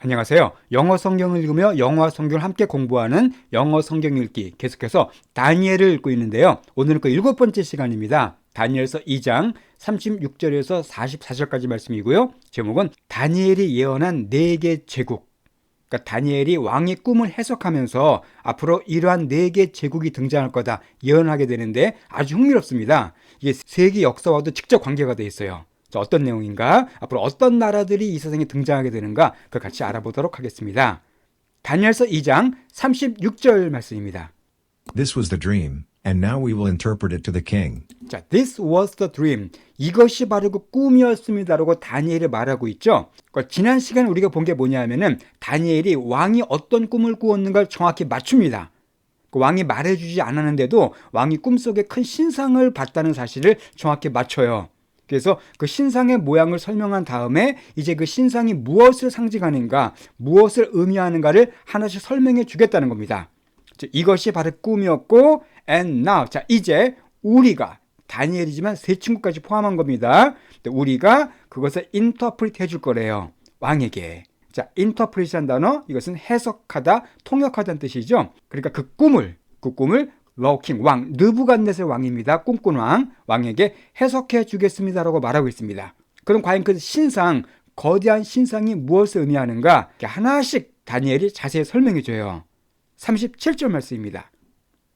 안녕하세요. 영어 성경을 읽으며 영어 성경을 함께 공부하는 영어 성경 읽기 계속해서 다니엘을 읽고 있는데요. 오늘은 그 일곱 번째 시간입니다. 다니엘서 2장 36절에서 44절까지 말씀이고요. 제목은 다니엘이 예언한 네 개 제국. 그러니까 다니엘이 왕의 꿈을 해석하면서 앞으로 이러한 네 개 제국이 등장할 거다 예언하게 되는데 아주 흥미롭습니다. 이게 세계 역사와도 직접 관계가 돼 있어요. 자, 어떤 내용인가? 앞으로 어떤 나라들이 이 세상에 등장하게 되는가? 그걸 같이 알아보도록 하겠습니다. 다니엘서 2장 36절 말씀입니다. This was the dream, and now we will interpret it to the king. 자, this was the dream. 이것이 바로 그 꿈이었습니다라고 다니엘이 말하고 있죠. 그러니까 지난 시간에 우리가 본 게 뭐냐면은 다니엘이 왕이 어떤 꿈을 꾸었는가를 정확히 맞춥니다. 그 왕이 말해주지 않았는데도 왕이 꿈속에 큰 신상을 봤다는 사실을 정확히 맞춰요. 그래서 그 신상의 모양을 설명한 다음에 이제 그 신상이 무엇을 상징하는가, 무엇을 의미하는가를 하나씩 설명해 주겠다는 겁니다. 자, 이것이 바로 꿈이었고, and now. 자, 이제 우리가, 다니엘이지만 세 친구까지 포함한 겁니다. 우리가 그것을 인터프리트 해줄 거래요. 왕에게. 자, 인터프리트한 단어, 이것은 해석하다, 통역하다는 뜻이죠. 그러니까 그 꿈을, 그 꿈을 러킹 왕 느부갓네살 왕입니다. 꿈꾼 왕 왕에게 해석해 주겠습니다라고 말하고 있습니다. 그럼 과연 그 신상 거대한 신상이 무엇을 의미하는가 하나씩 다니엘이 자세히 설명해 줘요. 37절 말씀입니다.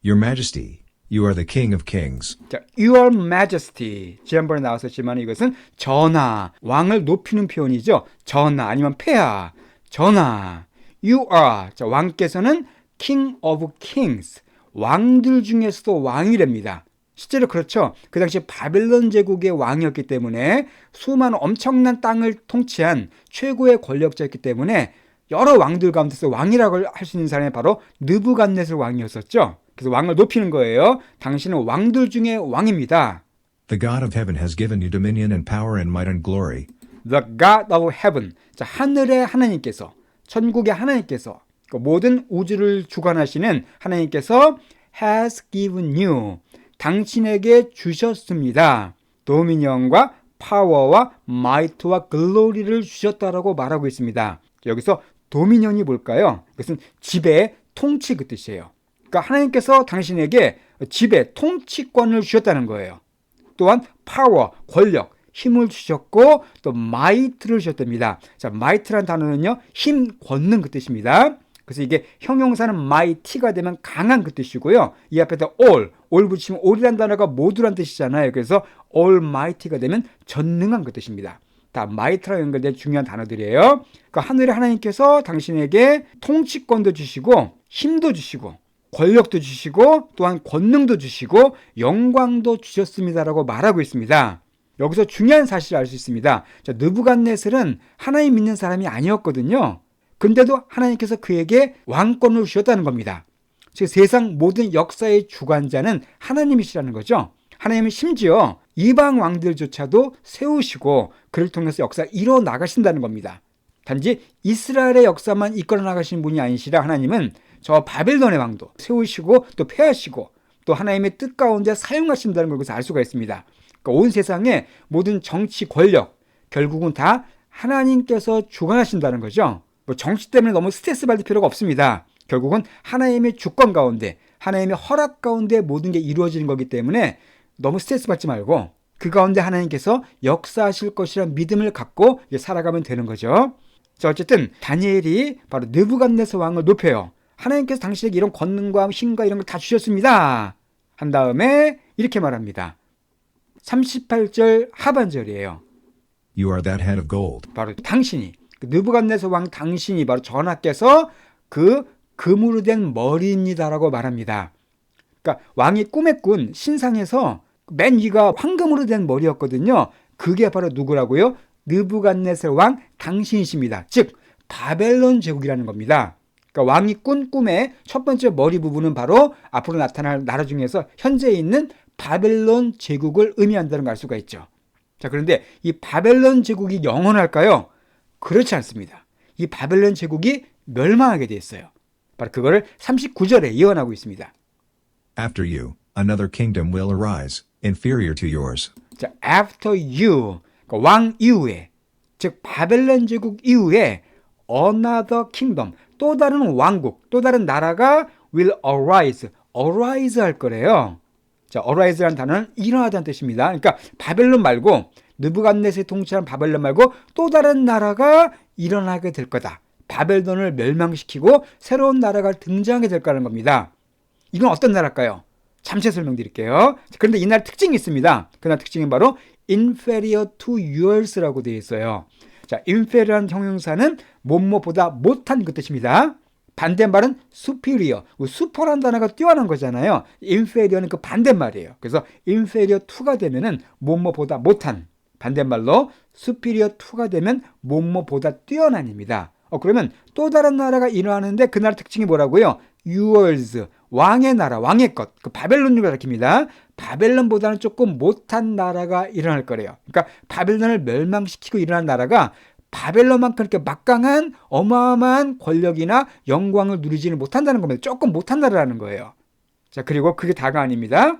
Your Majesty, you are the King of kings. 자, Your Majesty 지난번에 나왔었지만 이것은 전하 왕을 높이는 표현이죠. 전하 아니면 폐하 전하 You are 자, 왕께서는 King of Kings 왕들 중에서도 왕이랍니다. 실제로 그렇죠. 그 당시 바벨론 제국의 왕이었기 때문에 수많은 엄청난 땅을 통치한 최고의 권력자였기 때문에 여러 왕들 가운데서 왕이라고 할 수 있는 사람이 바로 느부갓네살 왕이었었죠. 그래서 왕을 높이는 거예요. 당신은 왕들 중에 왕입니다. The God of heaven has given you dominion and power and might and glory. The God of heaven. 자, 하늘의 하나님께서, 천국의 하나님께서, 그 모든 우주를 주관하시는 하나님께서 has given you. 당신에게 주셨습니다. 도미니언과 파워와 마이트와 글로리를 주셨다라고 말하고 있습니다. 여기서 도미니언이 뭘까요? 이것은 지배, 통치 그 뜻이에요. 그러니까 하나님께서 당신에게 지배, 통치권을 주셨다는 거예요. 또한 파워, 권력, 힘을 주셨고 또 마이트를 주셨답니다. 자, 마이트란 단어는요. 힘 걷는 그 뜻입니다. 그래서 이게 형용사는 mighty가 되면 강한 그 뜻이고요. 이 앞에다 all, all 붙이면 all이란 단어가 모두란 뜻이잖아요. 그래서 almighty가 되면 전능한 그 뜻입니다. 다 마이트랑 연결된 중요한 단어들이에요. 그러니까 하늘의 하나님께서 당신에게 통치권도 주시고 힘도 주시고 권력도 주시고 또한 권능도 주시고 영광도 주셨습니다라고 말하고 있습니다. 여기서 중요한 사실을 알 수 있습니다. 자, 느부갓네살은 하나님 믿는 사람이 아니었거든요. 근데도 하나님께서 그에게 왕권을 주셨다는 겁니다. 즉 세상 모든 역사의 주관자는 하나님이시라는 거죠. 하나님은 심지어 이방 왕들조차도 세우시고 그를 통해서 역사 이뤄 나가신다는 겁니다. 단지 이스라엘의 역사만 이끌어 나가시는 분이 아니시라 하나님은 저 바벨론의 왕도 세우시고 또 폐하시고 또 하나님의 뜻 가운데 사용하신다는 걸 여기서 알 수가 있습니다. 그러니까 온 세상의 모든 정치 권력 결국은 다 하나님께서 주관하신다는 거죠. 뭐 정치 때문에 너무 스트레스 받을 필요가 없습니다. 결국은 하나님의 주권 가운데 하나님의 허락 가운데 모든 게 이루어지는 거기 때문에 너무 스트레스 받지 말고 그 가운데 하나님께서 역사하실 것이란 믿음을 갖고 살아가면 되는 거죠. 자 어쨌든 다니엘이 바로 느부갓네살 왕을 높여요. 하나님께서 당신에게 이런 권능과 힘과 이런 걸 다 주셨습니다. 한 다음에 이렇게 말합니다. 38절 하반절이에요. You are that head of gold. 바로 당신이 그 느부갓네살 왕 당신이 바로 전하께서 그 금으로 된 머리입니다라고 말합니다. 그러니까 왕이 꿈에 꾼 신상에서 맨 위가 황금으로 된 머리였거든요. 그게 바로 누구라고요? 느부갓네살 왕 당신이십니다. 즉 바벨론 제국이라는 겁니다. 그러니까 왕이 꾼 꿈의 첫 번째 머리 부분은 바로 앞으로 나타날 나라 중에서 현재 있는 바벨론 제국을 의미한다는 걸 알 수가 있죠. 자, 그런데 이 바벨론 제국이 영원할까요? 그렇지 않습니다. 이 바벨론 제국이 멸망하게 돼 있어요. 바로 그거를 39절에 예언하고 있습니다. After you, another kingdom will arise, inferior to yours. 자, after you, 그러니까 왕 이후에, 즉 바벨론 제국 이후에 another kingdom 또 다른 왕국, 또 다른 나라가 will arise. arise 할 거래요. 자, arise라는 단어는 일어나다는 뜻입니다. 그러니까 바벨론 말고 느부갓네스의 통치한 바벨론 말고 또 다른 나라가 일어나게 될 거다. 바벨론을 멸망시키고 새로운 나라가 등장하게 될 거라는 겁니다. 이건 어떤 나라일까요? 잠시 설명드릴게요. 그런데 이 나라 특징이 있습니다. 그날 특징은 바로 inferior to yours라고 되어 있어요. 자, inferior한 형용사는 뭐뭐보다 못한 그 뜻입니다. 반대말은 superior, 슈퍼란 단어가 뛰어난 거잖아요. inferior는 그 반대말이에요. 그래서 inferior to가 되면은 뭐뭐보다 못한 반대말로 superior to가 되면 뭐뭐보다 뛰어난입니다. 어, 그러면 또 다른 나라가 일어나는데 그 나라 특징이 뭐라고요? yours, 왕의 나라, 왕의 것, 그 바벨론을 가리킵니다. 바벨론보다는 조금 못한 나라가 일어날 거래요. 그러니까 바벨론을 멸망시키고 일어난 나라가 바벨론만큼 이렇게 막강한 어마어마한 권력이나 영광을 누리지는 못한다는 겁니다. 조금 못한다라는 거예요. 자, 그리고 그게 다가 아닙니다.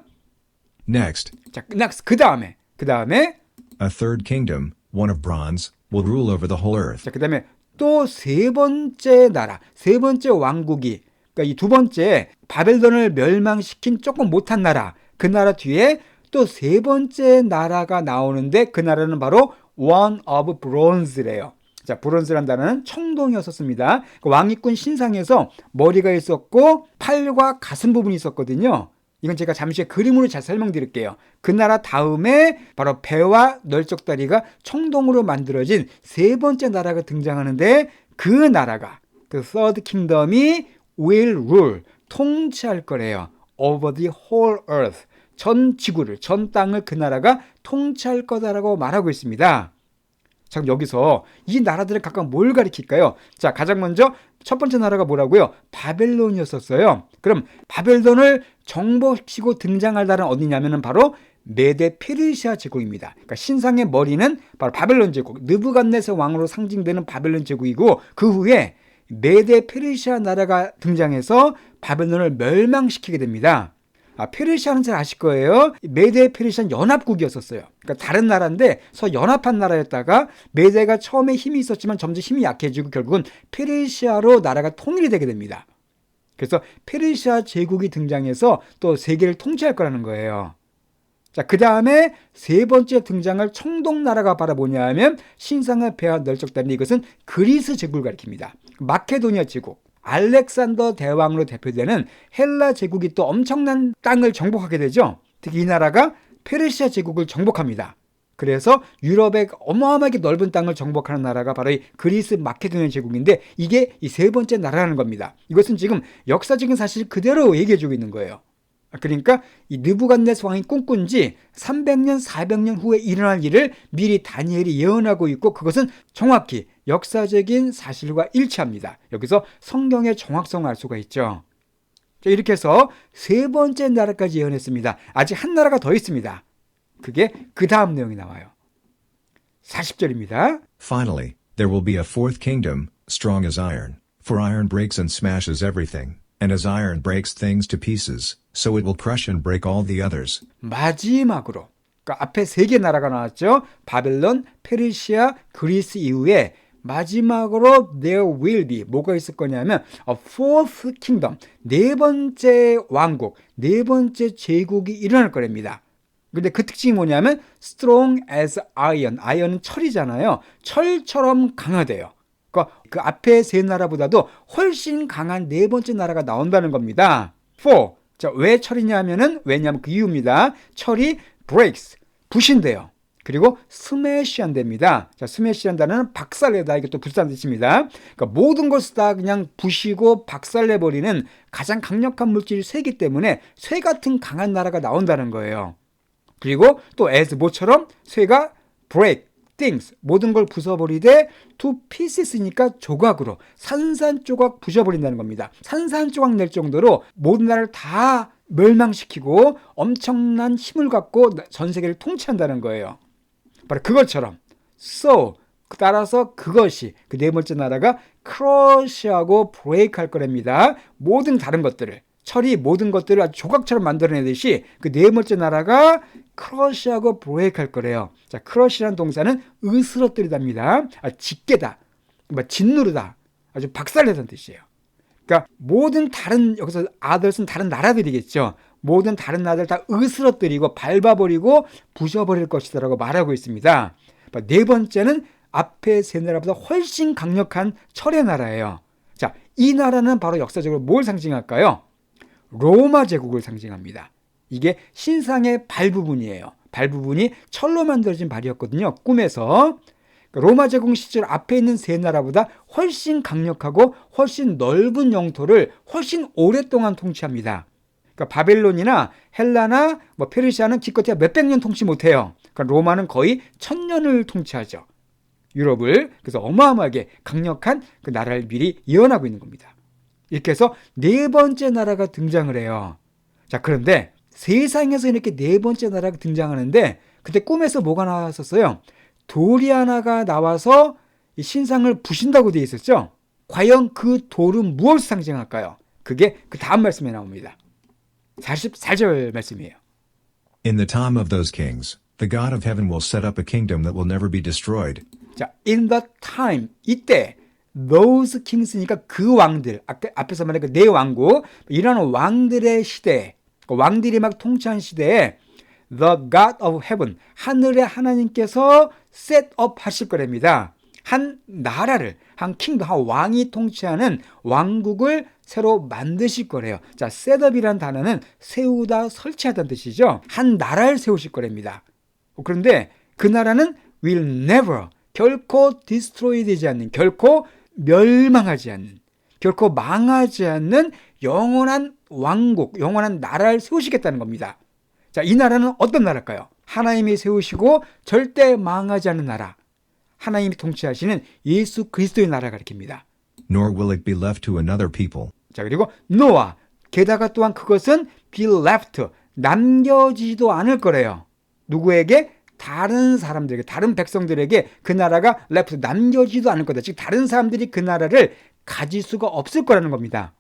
Next, 자, 그 다음에, 그 다음에, a third kingdom, one of bronze, will rule over the whole earth. 자, 그 다음에 또 세 번째 나라, 세 번째 왕국이, 그러니까 이 두 번째 바벨론을 멸망시킨 조금 못한 나라, 그 나라 뒤에 또 세 번째 나라가 나오는데 그 나라는 바로 one of bronze래요. 자, 브론즈란 단어는 청동이었었습니다. 그 왕위꾼 신상에서 머리가 있었고 팔과 가슴 부분이 있었거든요. 이건 제가 잠시 그림으로 잘 설명드릴게요. 그 나라 다음에 바로 배와 널쩍다리가 청동으로 만들어진 세 번째 나라가 등장하는데 그 나라가 그 third kingdom이 will rule 통치할 거래요. over the whole earth 전 지구를 전 땅을 그 나라가 통치할 거다라고 말하고 있습니다. 자, 그럼 여기서 이 나라들을 각각 뭘 가리킬까요? 자, 가장 먼저 첫 번째 나라가 뭐라고요? 바벨론이었었어요. 그럼 바벨론을 정복시키고 등장할 나라는 어디냐면은 바로 메데 페르시아 제국입니다. 그러니까 신상의 머리는 바로 바벨론 제국, 느부갓네살 왕으로 상징되는 바벨론 제국이고 그 후에 메데 페르시아 나라가 등장해서 바벨론을 멸망시키게 됩니다. 아, 페르시아는 잘 아실 거예요. 메데 페르시아는 연합국이었었어요. 그러니까 다른 나라인데 서 연합한 나라였다가 메데가 처음에 힘이 있었지만 점점 힘이 약해지고 결국은 페르시아로 나라가 통일이 되게 됩니다. 그래서 페르시아 제국이 등장해서 또 세계를 통치할 거라는 거예요. 자, 그 다음에 세 번째 등장할 청동나라가 바로 뭐냐 하면 신상의 배와 널쩍다는 이것은 그리스 제국을 가리킵니다. 마케도니아 제국. 알렉산더 대왕으로 대표되는 헬라 제국이 또 엄청난 땅을 정복하게 되죠. 특히 이 나라가 페르시아 제국을 정복합니다. 그래서 유럽의 어마어마하게 넓은 땅을 정복하는 나라가 바로 이 그리스 마케도니아 제국인데 이게 이 세 번째 나라라는 겁니다. 이것은 지금 역사적인 사실 그대로 얘기해 주고 있는 거예요. 그러니까 이 느부갓네스 왕이 꿈꾼 지 300년, 400년 후에 일어날 일을 미리 다니엘이 예언하고 있고 그것은 정확히 역사적인 사실과 일치합니다. 여기서 성경의 정확성을 알 수가 있죠. 자, 이렇게 해서 세 번째 나라까지 예언했습니다. 아직 한 나라가 더 있습니다. 그게 그 다음 내용이 나와요. 40절입니다. Finally, there will be a fourth kingdom, strong as iron. For iron breaks and smashes everything, and as iron breaks things to pieces, so it will crush and break all the others. 마지막으로 그러니까 앞에 세 개 나라가 나왔죠. 바벨론, 페르시아, 그리스 이후에 마지막으로 there will be 뭐가 있을 거냐면 a fourth kingdom 네 번째 왕국, 네 번째 제국이 일어날 거랍니다. 근데 그 특징이 뭐냐면 strong as iron, iron은 철이잖아요. 철처럼 강하대요. 그러니까 그 앞에 세 나라보다도 훨씬 강한 네 번째 나라가 나온다는 겁니다. for 자, 왜 철이냐면은 왜냐면 그 이유입니다. 철이 breaks 부신대요. 그리고 스매시 한답니다. 자, 스매시한 단어는 박살내다. 이게 또 불쌍한 뜻입니다. 그러니까 모든 것을 다 그냥 부시고 박살내 버리는 가장 강력한 물질이 쇠기 때문에 쇠 같은 강한 나라가 나온다는 거예요. 그리고 또 as 모처럼 쇠가 break things 모든 걸 부숴버리되 to pieces니까 조각으로 산산조각 부셔버린다는 겁니다. 산산조각 낼 정도로 모든 나라를 다 멸망시키고 엄청난 힘을 갖고 전 세계를 통치한다는 거예요. 바로 그것처럼 so 따라서 그것이 그 네 번째 나라가 크러쉬하고 브레이크 할 거랍니다. 모든 다른 것들을 철이 모든 것들을 아주 조각처럼 만들어내듯이 그 네 번째 나라가 크러쉬하고 브레이크 할 거래요. 자, 크러쉬라는 동사는 으스러뜨리답니다. 아, 짓게다. 뭐 짓누르다, 아주 박살내다는 뜻이에요. 그러니까 모든 다른 여기서 아들은 다른 나라들이겠죠. 모든 다른 나라들 다 으스러뜨리고 밟아버리고 부셔버릴 것이다라고 말하고 있습니다. 네 번째는 앞에 세 나라보다 훨씬 강력한 철의 나라예요. 자, 이 나라는 바로 역사적으로 뭘 상징할까요? 로마 제국을 상징합니다. 이게 신상의 발 부분이에요. 발 부분이 철로 만들어진 발이었거든요. 꿈에서. 그러니까 로마 제국 시절 앞에 있는 세 나라보다 훨씬 강력하고 훨씬 넓은 영토를 훨씬 오랫동안 통치합니다. 그러니까 바벨론이나 헬라나 뭐 페르시아는 기껏해야 몇백 년 통치 못해요. 그러니까 로마는 거의 천 년을 통치하죠. 유럽을 그래서 어마어마하게 강력한 그 나라를 미리 예언하고 있는 겁니다. 이렇게 해서 네 번째 나라가 등장을 해요. 자 그런데 세상에서 이렇게 네 번째 나라가 등장하는데 그때 꿈에서 뭐가 나왔었어요? 돌이 하나가 나와서 이 신상을 부신다고 되어 있었죠. 과연 그 돌은 무엇을 상징할까요? 그게 그 다음 말씀에 나옵니다. 44절 말씀이에요. In the time of those kings, the God of heaven will set up a kingdom that will never be destroyed. 자, in the time 이때 those kings니까 그 왕들 아까 앞에서 말한 그네 왕국 이런 왕들의 시대 그 왕들이 막 통치한 시대에 the God of heaven 하늘의 하나님께서 set up 하실 거랍니다. 한 나라를 한 킹도 한 왕이 통치하는 왕국을 새로 만드실 거래요. 자, 셋업이라는 단어는 세우다, 설치하다는 뜻이죠. 한 나라를 세우실 거랍니다. 그런데 그 나라는 will never 결코 디스트로이 되지 않는 결코 멸망하지 않는 결코 망하지 않는 영원한 왕국, 영원한 나라를 세우시겠다는 겁니다. 자, 이 나라는 어떤 나라일까요? 하나님이 세우시고 절대 망하지 않는 나라. 하나님이 통치하시는 예수 그리스도의 나라가 가리킵니다. Nor will it be left to another people. 자, 그리고 노아. 게다가 또한 그것은 be left. 남겨지지도 않을 거래요. 누구에게? 다른 사람들에게, 다른 백성들에게 그 나라가 left, 남겨지지도 않을 거다. 즉, 다른 사람들이 그 나라를 가질 수가 없을 거라는 겁니다.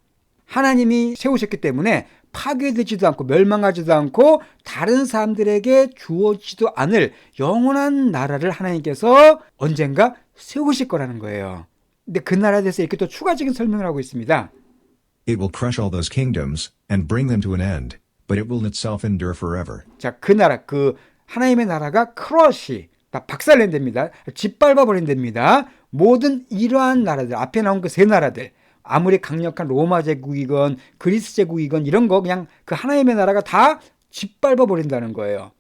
하나님이 세우셨기 때문에 파괴되지도 않고 멸망하지도 않고 다른 사람들에게 주어지도 않을 영원한 나라를 하나님께서 언젠가 세우실 거라는 거예요. 근데 그 나라에 대해서 이렇게 또 추가적인 설명을 하고 있습니다. It will crush all those kingdoms and bring them to an end, but it will itself endure forever. 자, 그 나라, 그 하나님의 나라가 크러시, 다 박살낸답니다. 짓밟아 버린답니다. 모든 이러한 나라들, 앞에 나온 그 세 나라들, 아무리 강력한 로마 제국이건 그리스 제국이건 이런 거 그냥 그 하나님의 나라가 다 짓밟아 버린다는 거예요.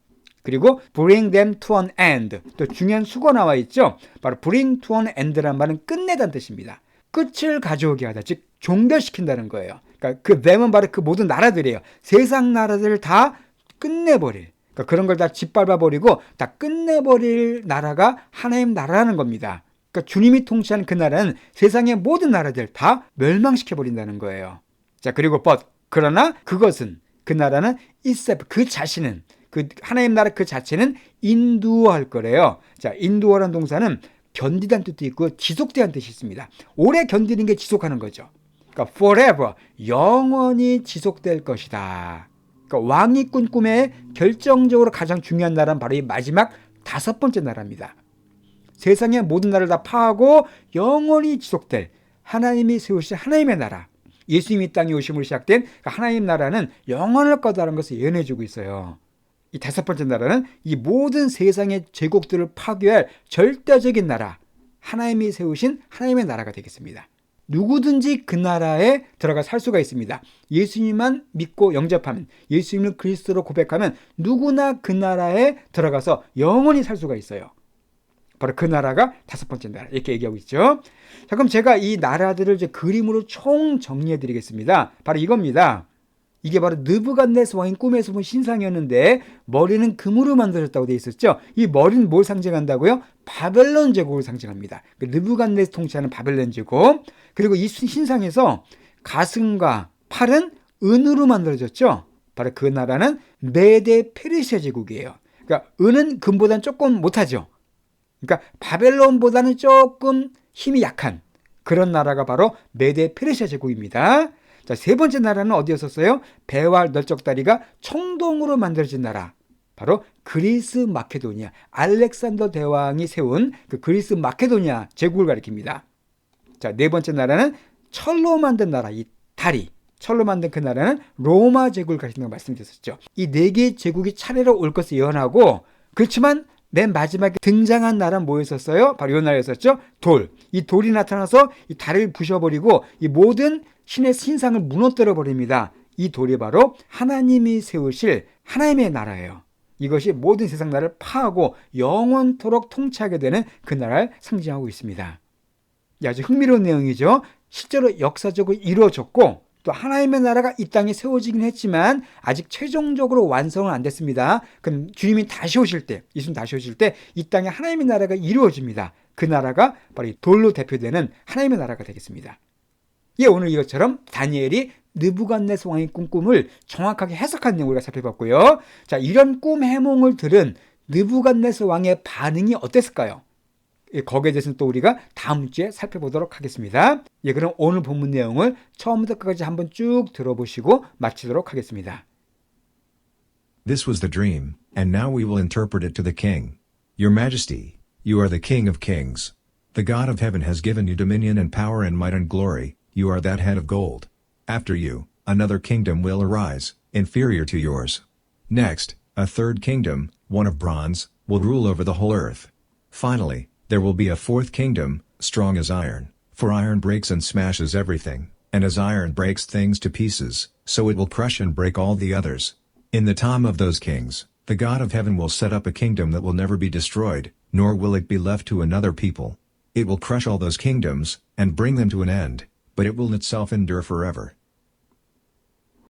그리고 bring them to an end. 또 중요한 수거 나와 있죠. 바로 bring to an end란 말은 끝내다는 뜻입니다. 끝을 가져오게 하다. 즉 종결시킨다는 거예요. 그러니까 그 them은 바로 그 모든 나라들이에요. 세상 나라들을 다 끝내버릴. 그러니까 그런 걸 다 짓밟아 버리고 다 끝내버릴 나라가 하나님 나라라는 겁니다. 그러니까 주님이 통치하는 그 나라는 세상의 모든 나라들 다 멸망시켜 버린다는 거예요. 자 그리고 but 그러나 그것은 그 나라는 itself 그 자신은 그 하나님 나라 그 자체는 인두어할 거래요. 자 인두어라는 동사는 견디다는 뜻도 있고 지속되는 뜻이 있습니다. 오래 견디는 게 지속하는 거죠. 그러니까 forever 영원히 지속될 것이다. 그러니까 왕이 꾼 꿈에 결정적으로 가장 중요한 나라는 바로 이 마지막 다섯 번째 나라입니다. 세상의 모든 나라를 다 파하고 영원히 지속될 하나님이 세우신 하나님의 나라. 예수님이 땅에 오심으로 시작된 그 하나님 나라는 영원할 거다라는 것을 예언해 주고 있어요. 이 다섯 번째 나라는 이 모든 세상의 제국들을 파괴할 절대적인 나라, 하나님이 세우신 하나님의 나라가 되겠습니다. 누구든지 그 나라에 들어가 살 수가 있습니다. 예수님만 믿고 영접하면, 예수님을 그리스도로 고백하면 누구나 그 나라에 들어가서 영원히 살 수가 있어요. 바로 그 나라가 다섯 번째 나라 이렇게 얘기하고 있죠. 자 그럼 제가 이 나라들을 이제 그림으로 총 정리해 드리겠습니다. 바로 이겁니다. 이게 바로 느부갓네스 왕인 꿈에서 본 신상이었는데 머리는 금으로 만들었다고 되어 있었죠. 이 머리는 뭘 상징한다고요? 바벨론 제국을 상징합니다. 그 느부갓네스 통치하는 바벨론 제국. 그리고 이 신상에서 가슴과 팔은 은으로 만들어졌죠. 바로 그 나라는 메데 페르시아 제국이에요. 그러니까 은은 금보다는 조금 못하죠. 그러니까 바벨론보다는 조금 힘이 약한 그런 나라가 바로 메데 페르시아 제국입니다. 자, 세 번째 나라는 어디였었어요? 배와 널쩍다리가 청동으로 만들어진 나라. 바로 그리스 마케도니아. 알렉산더 대왕이 세운 그 그리스 마케도니아 제국을 가리킵니다. 자, 네 번째 나라는 철로 만든 나라, 이 다리. 철로 만든 그 나라는 로마 제국을 가리킨다고 말씀드렸었죠. 이 네 개의 제국이 차례로 올 것을 예언하고 그렇지만 맨 마지막에 등장한 나라는 뭐였었어요? 바로 이 나라였었죠. 돌. 이 돌이 나타나서 이 다리를 부셔버리고 이 모든 신의 신상을 무너뜨려 버립니다. 이 돌이 바로 하나님이 세우실 하나님의 나라예요. 이것이 모든 세상 나라를 파하고 영원토록 통치하게 되는 그 나라를 상징하고 있습니다. 이 아주 흥미로운 내용이죠. 실제로 역사적으로 이루어졌고 또 하나님의 나라가 이 땅에 세워지긴 했지만 아직 최종적으로 완성은 안 됐습니다. 그럼 주님이 다시 오실 때, 예수님 다시 오실 때 이 땅에 하나님의 나라가 이루어집니다. 그 나라가 바로 이 돌로 대표되는 하나님의 나라가 되겠습니다. 예, 오늘 이것처럼 다니엘이 느부갓네스 왕의 꿈 꿈을 정확하게 해석한 내용을 우리가 살펴봤고요. 자, 이런 꿈 해몽을 들은 느부갓네스 왕의 반응이 어땠을까요? 예, 거기에 대해서는 또 우리가 다음 주에 살펴보도록 하겠습니다. 예, 그럼 오늘 본문 내용을 처음부터 끝까지 한번 쭉 들어보시고 마치도록 하겠습니다. This was the dream, and now we will interpret it to the king. Your majesty, you are the king of kings. The God of heaven has given you dominion and power and might and glory, you are that head of gold. After you, another kingdom will arise, inferior to yours. Next, a third kingdom, one of bronze, will rule over the whole earth. Finally, there will be a fourth kingdom, strong as iron, for iron breaks and smashes everything, and as iron breaks things to pieces, so it will crush and break all the others. In the time of those kings, the God of heaven will set up a kingdom that will never be destroyed, nor will it be left to another people. It will crush all those kingdoms, and bring them to an end, but it will itself endure forever.